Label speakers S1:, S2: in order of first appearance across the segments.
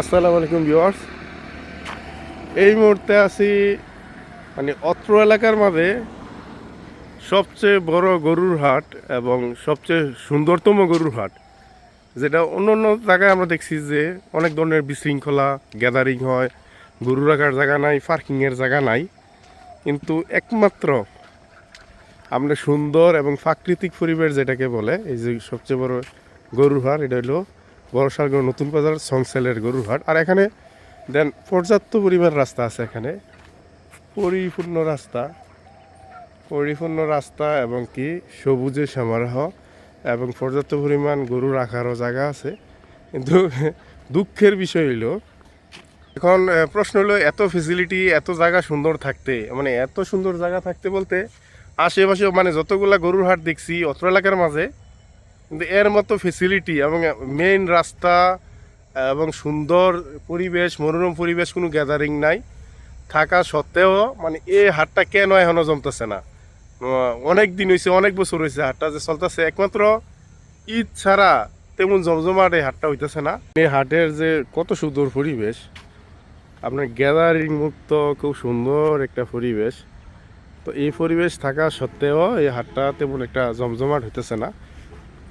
S1: আসসালামু আলাইকুম ভিউয়ার্স। এই মুহূর্তে আছি মানে অত্র এলাকার মাঝে সবচেয়ে বড় গরুর হাট এবং সবচেয়ে সুন্দরতম গরুর হাট, যেটা অন্য অন্য জায়গায় আমরা দেখছি যে অনেক ধরনের বিশৃঙ্খলা গ্যাদারিং হয়, গরু রাখার জায়গা নাই পার্কিংয়ের জায়গা নাই। কিন্তু একমাত্র আমরা সুন্দর এবং প্রাকৃতিক পরিবেশ যেটাকে বলে, এই যে সবচেয়ে বড় গরুর হাট, এটা হলো বড়সালগড় নতুন বাজার সংসেলের গরুর হাট আর এখানে দেন, পর্যাপ্ত পরিমাণ রাস্তা আছে এখানে। পরিপূর্ণ রাস্তা। পরিপূর্ণ রাস্তা এবং কি? সবুজে সমারোহ এবং পর্যাপ্ত পরিমাণ গরু রাখারও জায়গা আছে। কিন্তু দুঃখের বিষয় হইল, এখন প্রশ্ন হলো এত ফেসিলিটি এত জায়গা সুন্দর থাকতে মানে এত সুন্দর জায়গা থাকতে বলতে আশেপাশে মানে যতগুলা গরুর হাট দেখছি, অত্র এলাকার মাঝে কিন্তু এর মতো ফেসিলিটি এবং মেইন রাস্তা, এবং সুন্দর পরিবেশ, মনোরম পরিবেশ কোনো গ্যাদারিং নাই। থাকা সত্ত্বেও মানে এই হাটটা কেন এখনও জমতেছে না? অনেক দিন হয়েছে অনেক বছর হয়েছে হাটটা যে চলতেছে। একমাত্র ঈদ ছাড়া তেমন জমজমাট এই হাটটা হইতেছে না। এই হাটের যে কত সুন্দর পরিবেশ, আপনার গ্যাদারিং মুক্ত, খুব সুন্দর একটা পরিবেশ। তো এই পরিবেশ থাকা সত্ত্বেও এই হাটটা তেমন একটা জমজমাট হইতেছে না।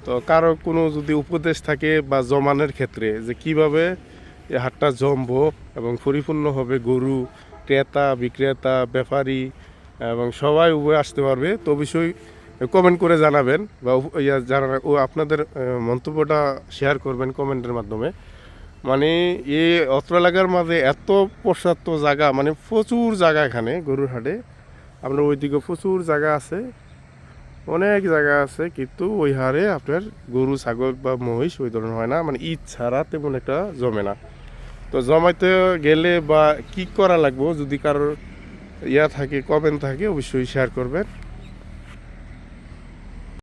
S1: তো কারও কোনো যদি উপদেশ থাকে বা জমানের ক্ষেত্রে যে কীভাবে এই হাটটা জমবো এবং পরিপূর্ণ হবে গরু, ক্রেতা, বিক্রেতা, ব্যাপারী এবং সবাই উভয় আসতে পারবে, তো অবশ্যই কমেন্ট করে জানাবেন বা ইয়া জানা ও আপনাদের মন্তব্যটা শেয়ার করবেন কমেন্টের মাধ্যমে। মানে এই অত্র এলাকার মাঝে এত প্রসাদ্য জায়গা মানে প্রচুর জায়গা এখানে গরুর হাটে। আপনার ওইদিকে প্রচুর জায়গা আছে। অনেক জায়গা আছে, কিন্তু ওই হারে আপনার গরু, ছাগল বা মহিষ ওই ধরনের হয় না। মানে ঈদ ছাড়া তেমন একটা জমে না। তো জমাইতে গেলে বা কি করা লাগবো? যদি কারোর ইয়া থাকে কমেন্ট থাকে, অবশ্যই শেয়ার করবেন।